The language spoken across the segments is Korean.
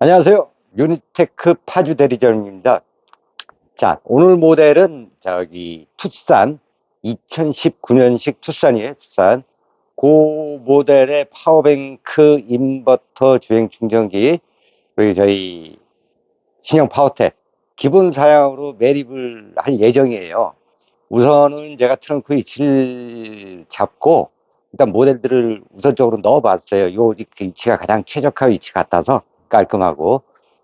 안녕하세요. 유니테크 파주 대리점입니다. 자, 오늘 모델은 저기 투싼 2019년식 투싼이에요. 투싼. 그 모델의 파워뱅크 인버터 주행 충전기 그리고 저희 신형 파워텍 기본 사양으로 매립을 할 예정이에요. 우선은 제가 트렁크 위치를 잡고 일단 모델들을 우선적으로 넣어봤어요. 요 위치가 가장 최적화 위치 같아서 깔끔하고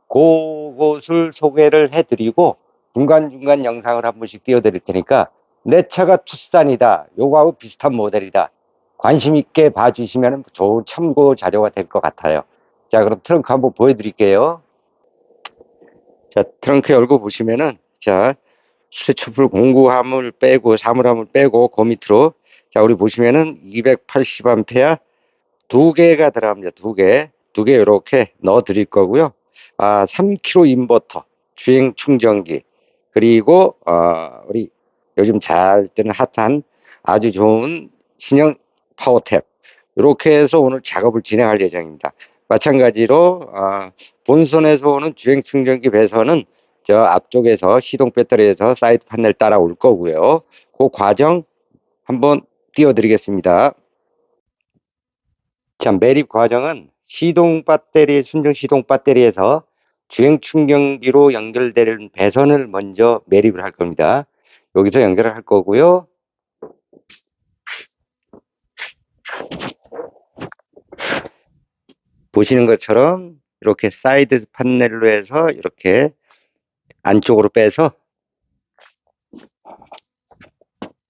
그것을 소개를 해드리고 중간중간 영상을 한 번씩 띄워드릴 테니까 내 차가 투싼이다. 요거하고 비슷한 모델이다. 관심 있게 봐주시면 좋은 참고 자료가 될 것 같아요. 자, 그럼 트렁크 한번 보여드릴게요. 자, 트렁크 열고 보시면은, 자, 수세초불 공구함을 빼고, 사물함을 빼고, 그 밑으로, 자, 우리 보시면은 280A 두 개가 들어갑니다. 두 개. 두 개 이렇게 넣어 드릴 거고요. 아, 3kg 인버터, 주행 충전기, 그리고, 어, 우리 요즘 잘 뜨는 핫한 아주 좋은 신형 파워탭. 이렇게 해서 오늘 작업을 진행할 예정입니다. 마찬가지로, 어, 본선에서 오는 주행 충전기 배선은 저 앞쪽에서 시동 배터리에서 사이드 판넬 따라 올 거고요. 그 과정 한번 띄워드리겠습니다. 자, 매립 과정은 시동 배터리, 순정 시동 배터리에서 주행 충전기로 연결되는 배선을 먼저 매립을 할 겁니다. 여기서 연결을 할 거고요. 보시는 것처럼 이렇게 사이드 판넬로 해서 이렇게 안쪽으로 빼서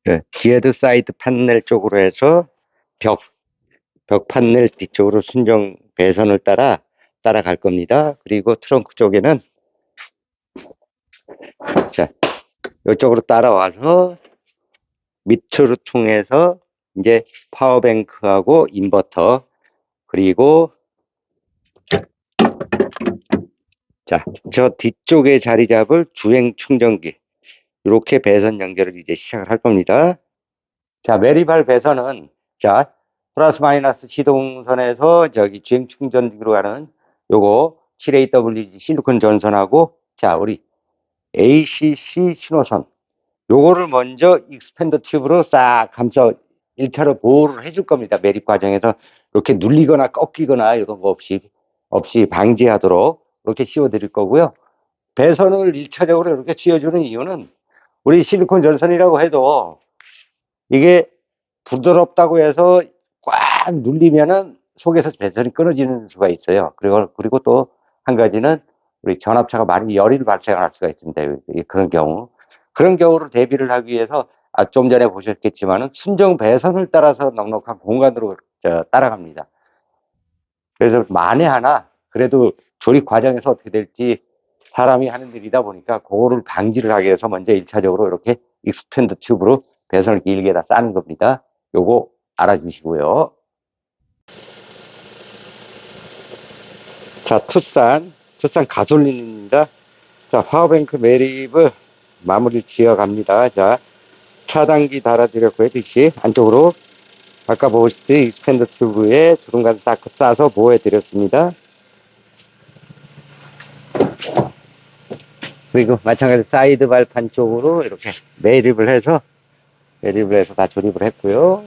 예, 뒤에도 사이드 판넬 쪽으로 해서 벽, 벽 판넬 뒤쪽으로 순정 배선을 따라 따라갈 겁니다. 그리고 트렁크 쪽에는 자, 이쪽으로 따라와서 밑으로 통해서 이제 파워뱅크하고 인버터 그리고 자, 저 뒤쪽에 자리 잡을 주행 충전기 이렇게 배선 연결을 이제 시작을 할 겁니다. 자, 매립할 배선은 자, 플러스 마이너스 시동선에서 저기 주행 충전기로 가는 요거 7AWG 실리콘 전선하고 자, 우리 ACC 신호선 요거를 먼저 익스펜더 튜브로 싹 감싸 1차로 보호를 해줄 겁니다. 매립 과정에서 이렇게 눌리거나 꺾이거나 이런 거 없이 없이 방지하도록 이렇게 씌워 드릴 거고요. 배선을 1차적으로 이렇게 씌워주는 이유는 우리 실리콘 전선이라고 해도 이게 부드럽다고 해서 꽉 눌리면은 속에서 배선이 끊어지는 수가 있어요. 그리고, 그리고 또 한 가지는 우리 전압차가 많이 열이 발생할 수가 있습니다. 그런 경우. 그런 경우를 대비를 하기 위해서 아, 좀 전에 보셨겠지만은 순정 배선을 따라서 넉넉한 공간으로 저, 따라갑니다. 그래서 만에 하나 그래도 조립 과정에서 어떻게 될지 사람이 하는 일이다 보니까 그거를 방지를 하기 위해서 먼저 1차적으로 이렇게 익스펜드 튜브로 배선을 길게 다 싸는 겁니다. 요거 알아주시고요. 자, 투싼, 투싼 가솔린입니다. 자, 파워뱅크 매립을 마무리 지어 갑니다. 자, 차단기 달아드렸고요. 다시 안쪽으로 아까 보시듯이 익스펜더 튜브에 주름간 싹 싸서 보호해 드렸습니다. 그리고 마찬가지로 사이드 발판 쪽으로 이렇게 매립을 해서 매립을 해서 다 조립을 했고요.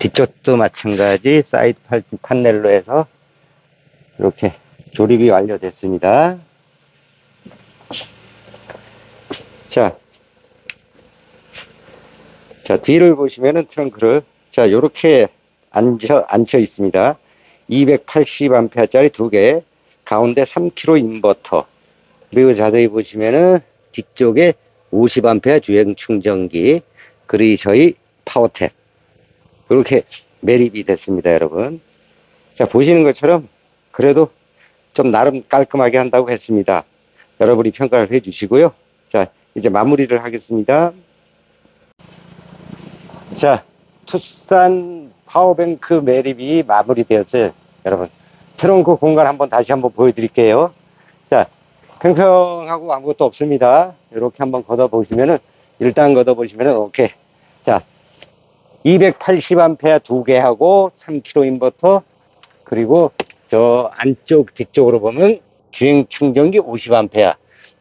뒤쪽도 마찬가지 사이드 판- 판넬로 해서 이렇게 조립이 완료됐습니다. 자, 자 뒤를 보시면은 트렁크를 자 요렇게 앉혀 앉혀 있습니다. 280A짜리 두 개, 가운데 3kg 인버터, 그리고 자세히 보시면은 뒤쪽에 50A 주행 충전기, 그리고 저희 파워탭 이렇게 매립이 됐습니다, 여러분. 자 보시는 것처럼 그래도 좀 나름 깔끔하게 한다고 했습니다. 여러분이 평가를 해 주시고요. 자 이제 마무리를 하겠습니다. 자 투싼 파워뱅크 매립이 마무리되었어요. 여러분 트렁크 공간 한번 다시 한번 보여드릴게요. 자 평평하고 아무것도 없습니다. 이렇게 한번 걷어 보시면은 일단 걷어 보시면은 오케이. 자 280A 두 개 하고 3kg 인버터 그리고 저 안쪽 뒤쪽으로 보면 주행 충전기 50A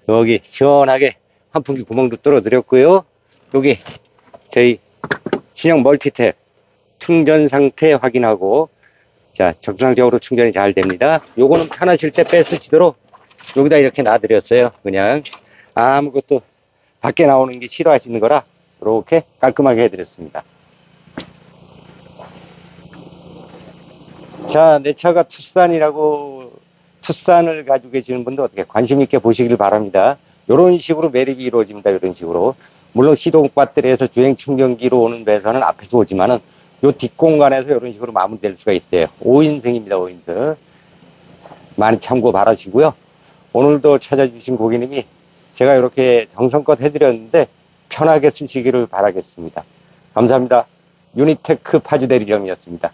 여기 시원하게 환풍기 구멍도 뚫어 드렸고요. 여기 저희 신형 멀티탭 충전 상태 확인하고 자 정상적으로 충전이 잘 됩니다. 요거는 편하실 때 뺏으시도록 여기다 이렇게 놔드렸어요. 그냥 아무것도 밖에 나오는 게 싫어하시는 거라 이렇게 깔끔하게 해드렸습니다 자, 내 차가 투싼이라고 투싼을 가지고 계시는 분들 어떻게 관심 있게 보시길 바랍니다. 이런 식으로 매립이 이루어집니다. 이런 식으로. 물론 시동 배터리에서 주행 충전기로 오는 배선은 앞에서 오지만은 요 뒷공간에서 이런 식으로 마무리될 수가 있어요. 5인승입니다. 5인승. 많이 참고 바라시고요. 오늘도 찾아주신 고객님이 제가 이렇게 정성껏 해드렸는데 편하게 쓰시기를 바라겠습니다. 감사합니다. 유니테크 파주 대리점이었습니다.